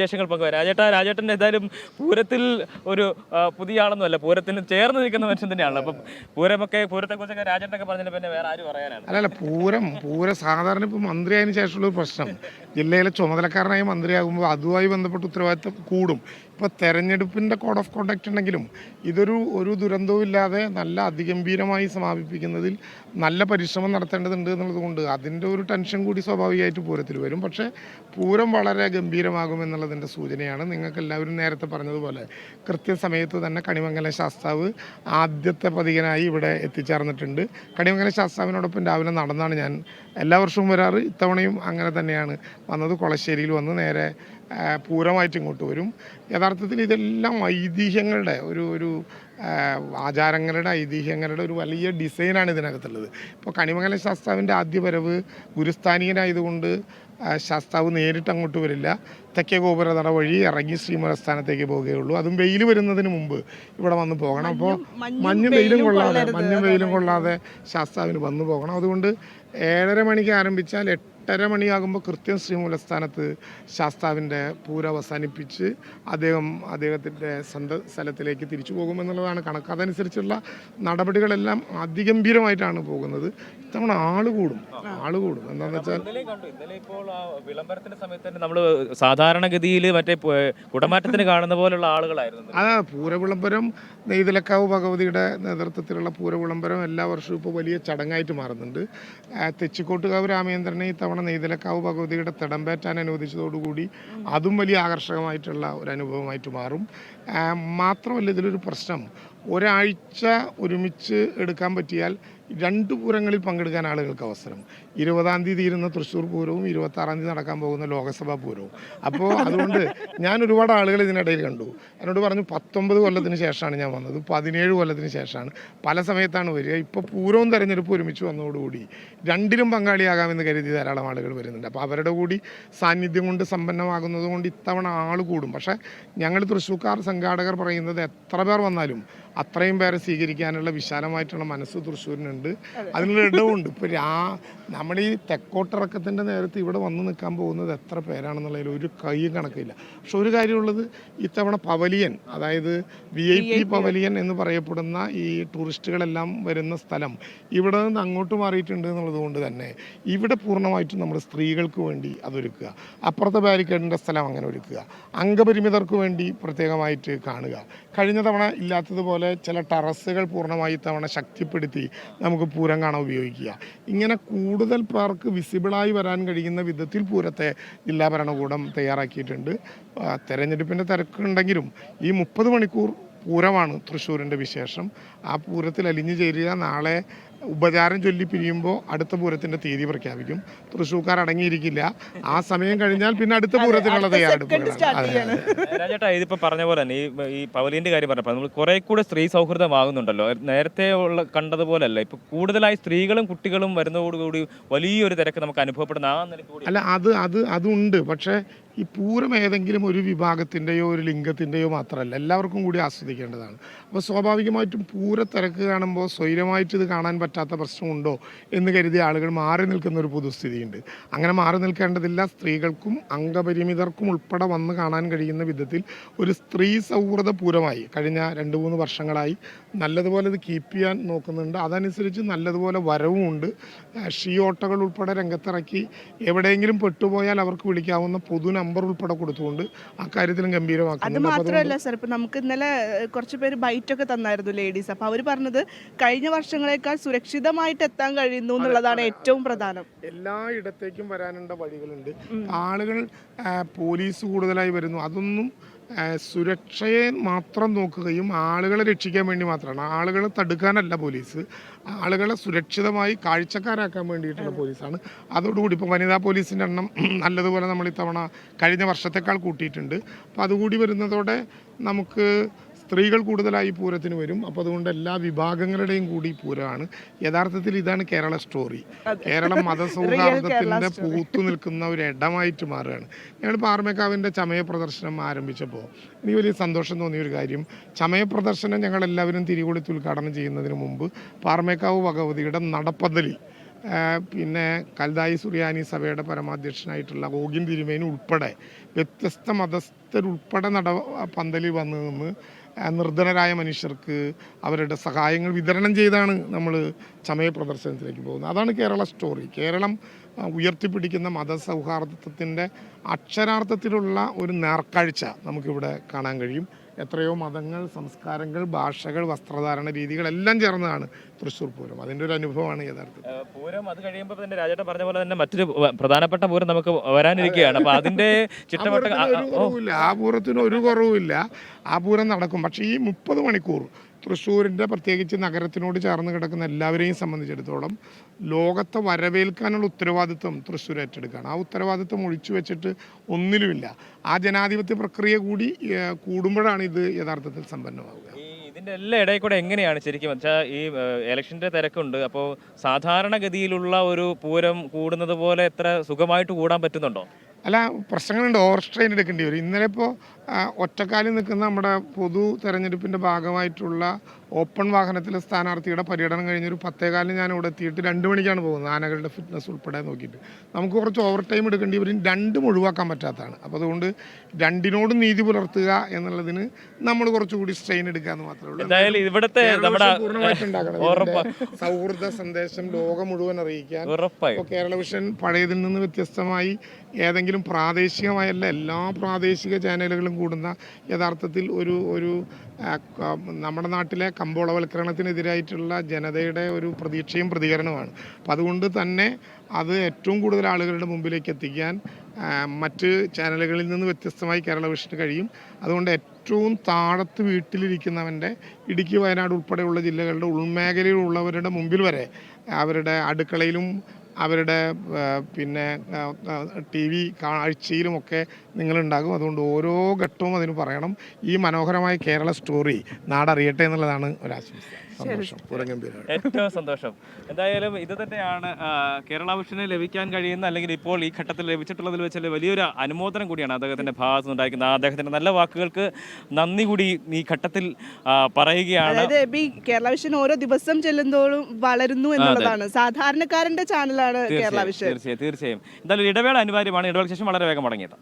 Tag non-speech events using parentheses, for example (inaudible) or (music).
വിശേഷങ്ങൾ പങ്കുവരാം. രാജേട്ട രാജേട്ടൻ ഏതായാലും പൂരത്തിൽ ഒരു പുതിയ ആളൊന്നുമല്ല പൂരത്തിന് ചേർന്ന് നിൽക്കുന്ന മനുഷ്യൻ തന്നെയാണല്ലോ. അപ്പം പൂരമൊക്കെ പൂരത്തെക്കുറിച്ചൊക്കെ രാജേട്ടനൊക്കെ പറഞ്ഞാൽ പിന്നെ വേറെ ആര് പറയാനാണ്. അല്ലല്ല പൂരം പൂരം സാധാരണ ഇപ്പോൾ മന്ത്രിയായതിനു ശേഷമുള്ള പ്രശ്നം. ജില്ലയിലെ ചുമതലക്കാരനായി മന്ത്രിയാകുമ്പോൾ അതുമായി ബന്ധപ്പെട്ട് ഉത്തരവാദിത്തം കൂടും. ഇപ്പോൾ തെരഞ്ഞെടുപ്പിന്റെ കോഡ് ഓഫ് കോണ്ടാക്ട് ഉണ്ടെങ്കിലും ഇതൊരു ഒരു ദുരന്തവും ഇല്ലാതെ നല്ല അതിഗംഭീരമായി സമാപിപ്പിക്കുന്നതിൽ നല്ല പരിശ്രമം നടത്തേണ്ടതുണ്ട് എന്നുള്ളത് കൊണ്ട് അതിന്റെ ഒരു ടെൻഷൻ കൂടി സ്വാഭാവികമായിട്ട് പൂരത്തിൽ വരും. പക്ഷേ പൂരം വളരെ ഗംഭീരമാകും എന്നുള്ളതിന്റെ സൂചനയാണ് നിങ്ങൾക്ക് എല്ലാവരും നേരത്തെ പറഞ്ഞതുപോലെ. കൃത്യസമയത്ത് തന്നെ കണിമംഗല ശാസ്താവ് ആദ്യത്തെ പതികനായി ഇവിടെ എത്തിച്ചേർന്നിട്ടുണ്ട്. കണിമംഗല ശാസ്താവിനോടൊപ്പം രാവിലെ നടന്നാണ് ഞാൻ എല്ലാ വർഷവും വരാറ്. ഇത്തവണയും അങ്ങനെ തന്നെയാണ്. വന്നത് കൊളശ്ശേരിയിൽ വന്ന് നേരെ പൂരമായിട്ട് ഇങ്ങോട്ട് വരും. യഥാർത്ഥത്തിൽ ഇതെല്ലാം ഐതിഹ്യങ്ങളുടെ ഒരു ഒരു ആചാരങ്ങളുടെ ഐതിഹ്യങ്ങളുടെ ഒരു വലിയ ഡിസൈനാണ് ഇതിനകത്തുള്ളത്. ഇപ്പോൾ കണിമംഗല ശാസ്താവിന്റെ ആദ്യ വരവ് ഗുരുസ്ഥാനീയനായതുകൊണ്ട് ശാസ്താവ് നേരിട്ട് അങ്ങോട്ട് വരില്ല. തെക്കേ ഗോപുരതട വഴി ഇറങ്ങി ശ്രീമലസ്ഥാനത്തേക്ക് പോവുകയുള്ളൂ. അതും വെയിൽ വരുന്നതിന് മുമ്പ് ഇവിടെ വന്ന് പോകണം. അപ്പോൾ മഞ്ഞും വെയിലും കൊള്ളാതെ. മഞ്ഞും വെയിലും കൊള്ളാതെ ശാസ്താവിന് വന്നു പോകണം. അതുകൊണ്ട് ഏഴര മണിക്ക് ആരംഭിച്ചാൽ എട്ടര മണിയാകുമ്പോൾ കൃത്യം ശ്രീമൂലസ്ഥാനത്ത് ശാസ്താവിന്റെ പൂര അവസാനിപ്പിച്ച് അദ്ദേഹം അദ്ദേഹത്തിന്റെ സ്വന്തം സ്ഥലത്തിലേക്ക് തിരിച്ചു പോകുമെന്നുള്ളതാണ് കണക്ക്. അതനുസരിച്ചുള്ള നടപടികളെല്ലാം അതിഗംഭീരമായിട്ടാണ് പോകുന്നത്. ഇത്തവണ ആൾ കൂടും. ആൾ കൂടും. എന്താണെന്ന് വെച്ചാൽ വിളംബരത്തിന്റെ സമയത്ത് തന്നെ നമ്മൾ സാധാരണഗതിയിൽ മറ്റേ കുടമാറ്റത്തിന് കാണുന്ന പോലുള്ള ആളുകളായിരുന്നു ആ പൂരവിളംബരം നെയ്തലക്കാവ് ഭഗവതിയുടെ നേതൃത്വത്തിലുള്ള പൂരവിളംബരം എല്ലാ വർഷവും ഇപ്പോൾ വലിയ ചടങ്ങായിട്ട് മാറുന്നുണ്ട്. തെച്ചിക്കോട്ടുകാവ് രാമേന്ദ്രനെ ഇത്തവണ നെയ്തലക്കാവ് ഭഗവതിയുടെ തിടമ്പേറ്റാൻ അനുവദിച്ചതോടുകൂടി അതും വലിയ ആകർഷകമായിട്ടുള്ള ഒരു അനുഭവമായിട്ട് മാറും. മാത്രമല്ല ഇതിലൊരു പ്രശ്നം. ഒരാഴ്ച ഒരുമിച്ച് എടുക്കാൻ പറ്റിയാൽ രണ്ട് പൂരങ്ങളിൽ പങ്കെടുക്കാൻ ആളുകൾക്ക് അവസരം. ഇരുപതാം തീയതി ഇരുന്ന തൃശ്ശൂർ പൂരവും ഇരുപത്താറാം തീയതി നടക്കാൻ പോകുന്ന ലോകസഭാ പൂരവും. അപ്പോൾ അതുകൊണ്ട് ഞാൻ ഒരുപാട് ആളുകൾ ഇതിനിടയിൽ കണ്ടു. എന്നോട് പറഞ്ഞു പത്തൊമ്പത് കൊല്ലത്തിന് ശേഷമാണ് ഞാൻ വന്നത്. പതിനേഴ് കൊല്ലത്തിന് ശേഷമാണ്. പല സമയത്താണ് വരിക. ഇപ്പോൾ പൂരവും തെരഞ്ഞെടുപ്പ് ഒരുമിച്ച് വന്നതോടുകൂടി രണ്ടിലും പങ്കാളിയാകാമെന്ന് കരുതി ധാരാളം ആളുകൾ വരുന്നുണ്ട്. അപ്പോൾ അവരുടെ കൂടി സാന്നിധ്യം കൊണ്ട് സമ്പന്നമാകുന്നത് കൊണ്ട് ഇത്തവണ ആൾ കൂടും. പക്ഷേ ഞങ്ങൾ തൃശ്ശൂർക്കാർ സംഘാടകർ പറയുന്നത് എത്ര പേർ വന്നാലും അത്രയും പേരെ സ്വീകരിക്കാനുള്ള വിശാലമായിട്ടുള്ള മനസ്സ് തൃശ്ശൂരിനുണ്ട്. അതിനുള്ള ഇടവുണ്ട്. ഇപ്പോൾ രാ നമ്മൾ ഈ തെക്കോട്ടിറക്കത്തിന്റെ നേരത്ത് ഇവിടെ വന്ന് നിൽക്കാൻ പോകുന്നത് എത്ര പേരാണെന്നുള്ളതിൽ ഒരു കൈയും കണക്കില്ല. പക്ഷെ ഒരു കാര്യമുള്ളത് ഇത്തവണ പവലിയൻ അതായത് വി ഐ പി പവലിയൻ എന്ന് പറയപ്പെടുന്ന ഈ ടൂറിസ്റ്റുകളെല്ലാം വരുന്ന സ്ഥലം ഇവിടെ നിന്ന് അങ്ങോട്ട് മാറിയിട്ടുണ്ട് എന്നുള്ളത് കൊണ്ട് തന്നെ ഇവിടെ പൂർണമായിട്ടും നമ്മൾ സ്ത്രീകൾക്ക് വേണ്ടി അതൊരുക്കുക. അപ്പുറത്തെ ബാരിക്കേഡിന്റെ സ്ഥലം അങ്ങനെ ഒരുക്കുക. അംഗപരിമിതർക്ക് വേണ്ടി പ്രത്യേകമായിട്ട് കാണുക. കഴിഞ്ഞ തവണ ഇല്ലാത്തതുപോലെ ചില ടെറസുകൾ പൂർണമായി തവണ ശക്തിപ്പെടുത്തി നമുക്ക് പൂരം കാണാൻ ഉപയോഗിക്കുക. ഇങ്ങനെ കൂടുതൽ പേർക്ക് വിസിബിളായി വരാൻ കഴിയുന്ന വിധത്തിൽ പൂരത്തെ ജില്ലാ ഭരണകൂടം തയ്യാറാക്കിയിട്ടുണ്ട്. തെരഞ്ഞെടുപ്പിന്റെ തിരക്കുണ്ടെങ്കിലും ഈ മുപ്പത് മണിക്കൂർ പൂരമാണ് തൃശ്ശൂരിന്റെ വിശേഷം. ആ പൂരത്തിൽ അലിഞ്ഞു ചേരുക. നാളെ ഉപചാരം ചൊല്ലി പിരിയുമ്പോൾ അടുത്ത പൂരത്തിന്റെ തീയതി പ്രഖ്യാപിക്കും. തൃശ്ശൂർക്കാർ അടങ്ങിയിരിക്കില്ല. ആ സമയം കഴിഞ്ഞാൽ പിന്നെ അടുത്ത പൂരത്തിനുള്ള തയ്യാറെടുപ്പ് തയ്യാറെടുപ്പുകളാണ്. ഇതിപ്പോ പറഞ്ഞ പോലെ തന്നെ ഈ ഈ പവലിന്റെ കാര്യം പറഞ്ഞപ്പോൾ നമ്മൾ കുറെ കൂടെ സ്ത്രീ സൗഹൃദമാകുന്നുണ്ടല്ലോ. നേരത്തെ ഉള്ള കണ്ടതുപോലല്ല. ഇപ്പൊ കൂടുതലായി സ്ത്രീകളും കുട്ടികളും വരുന്നതോടുകൂടി വലിയൊരു തിരക്ക് നമുക്ക് അനുഭവപ്പെടുന്ന ആ നിലയ്ക്ക് അല്ല അത് അത് അതുണ്ട്. പക്ഷേ ഈ പൂരം ഏതെങ്കിലും ഒരു വിഭാഗത്തിന്റെയോ ഒരു ലിംഗത്തിന്റെയോ മാത്രമല്ല എല്ലാവർക്കും കൂടി ആസ്വദിക്കേണ്ടതാണ്. അപ്പോൾ സ്വാഭാവികമായിട്ടും പൂര തിരക്ക് കാണുമ്പോൾ സ്വൈരമായിട്ട് ഇത് കാണാൻ പറ്റാത്ത പ്രശ്നമുണ്ടോ എന്ന് കരുതിയ ആളുകൾ മാറി നിൽക്കുന്ന ഒരു പൊതുസ്ഥിതിയുണ്ട്. അങ്ങനെ മാറി നിൽക്കേണ്ടതില്ല. സ്ത്രീകൾക്കും അംഗപരിമിതർക്കും ഉൾപ്പെടെ വന്ന് കാണാൻ കഴിയുന്ന വിധത്തിൽ ഒരു സ്ത്രീ സൗഹൃദ പൂരമായി കഴിഞ്ഞ രണ്ട് മൂന്ന് വർഷങ്ങളായി നല്ലതുപോലെ ഇത് കീപ്പ് ചെയ്യാൻ നോക്കുന്നുണ്ട്. അതനുസരിച്ച് നല്ലതുപോലെ വരവുമുണ്ട് ഷീ ഓട്ടകൾ ഉൾപ്പെടെ രംഗത്തിറക്കി എവിടെയെങ്കിലും പെട്ടുപോയാൽ അവർക്ക് വിളിക്കാവുന്ന പൊതു നമ്പർ ഉൾപ്പെടെ കൊടുത്തുകൊണ്ട് അക്കാര്യത്തിലും അത് മാത്രമല്ല സാർ ഇപ്പൊ നമുക്ക് ഇന്നലെ കുറച്ച് പേര് ബൈറ്റ് ഒക്കെ തന്നായിരുന്നു ലേഡീസ് അപ്പൊ അവർ പറഞ്ഞത് കഴിഞ്ഞ വർഷങ്ങളെക്കാൾ സുരക്ഷിതമായിട്ട് എത്താൻ കഴിയുന്നു എന്നുള്ളതാണ് ഏറ്റവും പ്രധാനം. എല്ലാ ഇടത്തേക്കും വരാനുള്ള വഴികളുണ്ട്. ആളുകൾ പോലീസ് കൂടുതലായി വരുന്നു. അതൊന്നും സുരക്ഷയെ മാത്രം നോക്കുകയും ആളുകളെ രക്ഷിക്കാൻ വേണ്ടി മാത്രമാണ്. ആളുകളെ തടുക്കാനല്ല പോലീസ്. ആളുകളെ സുരക്ഷിതമായി കാഴ്ചക്കാരാക്കാൻ വേണ്ടിയിട്ടുള്ള പോലീസാണ്. അതോടുകൂടി ഇപ്പോൾ വനിതാ പോലീസിന്റെ എണ്ണം നല്ലതുപോലെ നമ്മൾ ഇത്തവണ കഴിഞ്ഞ വർഷത്തേക്കാൾ കൂട്ടിയിട്ടുണ്ട്. അപ്പോൾ അതുകൂടി വരുന്നതോടെ നമുക്ക് സ്ത്രീകൾ കൂടുതലായി പൂരത്തിന് വരും. അപ്പോൾ അതുകൊണ്ട് എല്ലാ വിഭാഗങ്ങളുടെയും കൂടി പൂരമാണ്. യഥാർത്ഥത്തിൽ ഇതാണ് കേരള സ്റ്റോറി. കേരളം മതസൗഹാർദ്ദത്തിന്റെ പൂത്തു നിൽക്കുന്ന ഒരു ഇടമായിട്ട് മാറുകയാണ്. ഞങ്ങൾ പാർമേക്കാവിന്റെ ചമയ പ്രദർശനം ആരംഭിച്ചപ്പോൾ എനിക്ക് വലിയ സന്തോഷം തോന്നിയ ഒരു കാര്യം. ചമയ പ്രദർശനം ഞങ്ങൾ എല്ലാവരും തിരികൊളുത്തി ഉദ്ഘാടനം ചെയ്യുന്നതിന് മുമ്പ് പാർമേക്കാവ് ഭഗവതിയുടെ നടപ്പന്തലിൽ പിന്നെ കൽദായി സുറിയാനി സഭയുടെ പരമാധ്യക്ഷനായിട്ടുള്ള ഓഗിൻ തിരുമേനി ഉൾപ്പെടെ വ്യത്യസ്ത മതസ്ഥരുൾപ്പെടെ നട പന്തലിൽ വന്നു നിന്ന് നിർധനരായ മനുഷ്യർക്ക് അവരുടെ സഹായങ്ങൾ വിതരണം ചെയ്താണ് നമ്മൾ ചമയ പ്രദർശനത്തിലേക്ക് പോകുന്നത്. അതാണ് കേരള സ്റ്റോറി കേരളം ഉയർത്തിപ്പിടിക്കുന്ന മതസൗഹാർദ്ദത്തിന്റെ അക്ഷരാർത്ഥത്തിലുള്ള ഒരു നേർക്കാഴ്ച നമുക്കിവിടെ കാണാൻ കഴിയും. എത്രയോ മതങ്ങൾ സംസ്കാരങ്ങൾ ഭാഷകൾ വസ്ത്രധാരണ രീതികൾ എല്ലാം ചേർന്നതാണ് തൃശ്ശൂർ പൂരം. അതിന്റെ ഒരു അനുഭവമാണ് യഥാർത്ഥം പൂരം അത് കഴിയുമ്പോൾ തന്നെ രാജേട്ടൻ പറഞ്ഞ പോലെ തന്നെ മറ്റൊരു പ്രധാനപ്പെട്ട പൂരം നമുക്ക് വരാനിരിക്കുകയാണ്. അപ്പൊ അതിന്റെ (laughs) ആ ചിട്ടവട്ട ഒരു ആ പൂരത്തിന് ഒരു കുറവുമില്ല. ആ പൂരം നടക്കും. പക്ഷേ ഈ മുപ്പത് മണിക്കൂർ തൃശ്ശൂരിന്റെ പ്രത്യേകിച്ച് നഗരത്തിനോട് ചേർന്ന് കിടക്കുന്ന എല്ലാവരെയും സംബന്ധിച്ചിടത്തോളം ലോകത്തെ വരവേൽക്കാനുള്ള ഉത്തരവാദിത്വം തൃശ്ശൂർ ഏറ്റെടുക്കുകയാണ്. ആ ഉത്തരവാദിത്വം ഒഴിച്ചു വെച്ചിട്ട് ഒന്നിലുമില്ല. ആ ജനാധിപത്യ പ്രക്രിയ കൂടി കൂടുമ്പോഴാണ് ഇത് യഥാർത്ഥത്തിൽ സമ്പന്നമാവുക. ഇതിന്റെ എല്ലാ ഇടയിൽ കൂടെ എങ്ങനെയാണ് ശരിക്കും വെച്ചാൽ ഈ ഇലക്ഷന്റെ തിരക്കുണ്ട്. അപ്പോൾ സാധാരണഗതിയിലുള്ള ഒരു പൂരം കൂടുന്നത് പോലെ എത്ര സുഖമായിട്ട് കൂടാൻ പറ്റുന്നുണ്ടോ? അല്ല പ്രശ്നങ്ങളുണ്ട്. ഓവർ സ്ട്രെയിൻ എടുക്കേണ്ടി വരും. ഇന്നലെ ഇപ്പോൾ ഒറ്റക്കാലിൽ നിൽക്കുന്ന നമ്മുടെ പൊതു തെരഞ്ഞെടുപ്പിന്റെ ഭാഗമായിട്ടുള്ള ഓപ്പൺ വാഹനത്തിലെ സ്ഥാനാർത്ഥിയുടെ പര്യടനം കഴിഞ്ഞൊരു പത്തേകാലിന് ഞാൻ ഇവിടെ എത്തിയിട്ട് രണ്ട് മണിക്കാണ് പോകുന്നത് ആനകളുടെ ഫിറ്റ്നസ് ഉൾപ്പെടെ നോക്കിയിട്ട്. നമുക്ക് കുറച്ച് ഓവർ ടൈം എടുക്കേണ്ടി വരും. രണ്ടും ഒഴിവാക്കാൻ പറ്റാത്തതാണ്. അപ്പോൾ അതുകൊണ്ട് രണ്ടിനോടും നീതി പുലർത്തുക എന്നുള്ളതിന് നമ്മൾ കുറച്ചുകൂടി സ്ട്രെയിൻ എടുക്കുക എന്ന് മാത്രമേ ഉള്ളൂ. എന്തായാലും ഇവിടുത്തെ നമ്മുടെ സൗഹൃദ സന്ദേശം ലോകം മുഴുവൻ അറിയിക്കാൻ ഇപ്പോൾ കേരള വിഷൻ പഴയതിൽ നിന്ന് വ്യത്യസ്തമായി ഏതെങ്കിലും പ്രാദേശികമായല്ല എല്ലാ പ്രാദേശിക ചാനലുകളും കൂടുന്ന യഥാർത്ഥത്തിൽ ഒരു ഒരു നമ്മുടെ നാട്ടിലെ കമ്പോളവൽക്കരണത്തിനെതിരായിട്ടുള്ള ജനതയുടെ ഒരു പ്രതീക്ഷയും പ്രതികരണമാണ് അപ്പം അതുകൊണ്ട് തന്നെ അത് ഏറ്റവും കൂടുതൽ ആളുകളുടെ മുമ്പിലേക്ക് എത്തിക്കാൻ മറ്റ് ചാനലുകളിൽ നിന്ന് വ്യത്യസ്തമായി കേരള വിഷന് കഴിയും. അതുകൊണ്ട് ഏറ്റവും താഴത്ത് വീട്ടിലിരിക്കുന്നവന്റെ ഇടുക്കി വയനാട് ഉൾപ്പെടെയുള്ള ജില്ലകളുടെ ഉൾമേഖലയിലുള്ളവരുടെ മുമ്പിൽ വരെ അവരുടെ അടുക്കളയിലും അവരുടെ പിന്നെ ടി വി കാഴ്ചയിലുമൊക്കെ നിങ്ങളുണ്ടാകും. അതുകൊണ്ട് ഓരോ ഘട്ടവും അതിന് പറയണം. ഈ മനോഹരമായ കേരള സ്റ്റോറി നാടറിയട്ടെ എന്നുള്ളതാണ് ഒരാശംസ. ഏറ്റവും സന്തോഷം. എന്തായാലും ഇത് തന്നെയാണ് കേരള വിഷന് ലഭിക്കാൻ കഴിയുന്ന അല്ലെങ്കിൽ ഇപ്പോൾ ഈ ഘട്ടത്തിൽ ലഭിച്ചിട്ടുള്ളതിൽ വെച്ചാൽ വലിയൊരു അനുമോദനം കൂടിയാണ് അദ്ദേഹത്തിന്റെ ഭാഗത്ത് നിന്നുണ്ടായിരിക്കുന്നത് അദ്ദേഹത്തിന്റെ നല്ല വാക്കുകൾക്ക് നന്ദി കൂടി ഈ ഘട്ടത്തിൽ പറയുകയാണ്. അതായത് കേരള വിഷൻ ഓരോ ദിവസം ചെല്ലുന്തോറും വളരുന്നു എന്നുള്ളതാണ്. സാധാരണക്കാരന്റെ ചാനലാണ് കേരള തീർച്ചയായും വിഷൻ തീർച്ചയായും തീർച്ചയായും. എന്തായാലും ഇടവേള അനിവാര്യമാണ്. ഇടവേളയ്ക്ക് ശേഷം വളരെ വേഗം മടങ്ങിയെത്താം.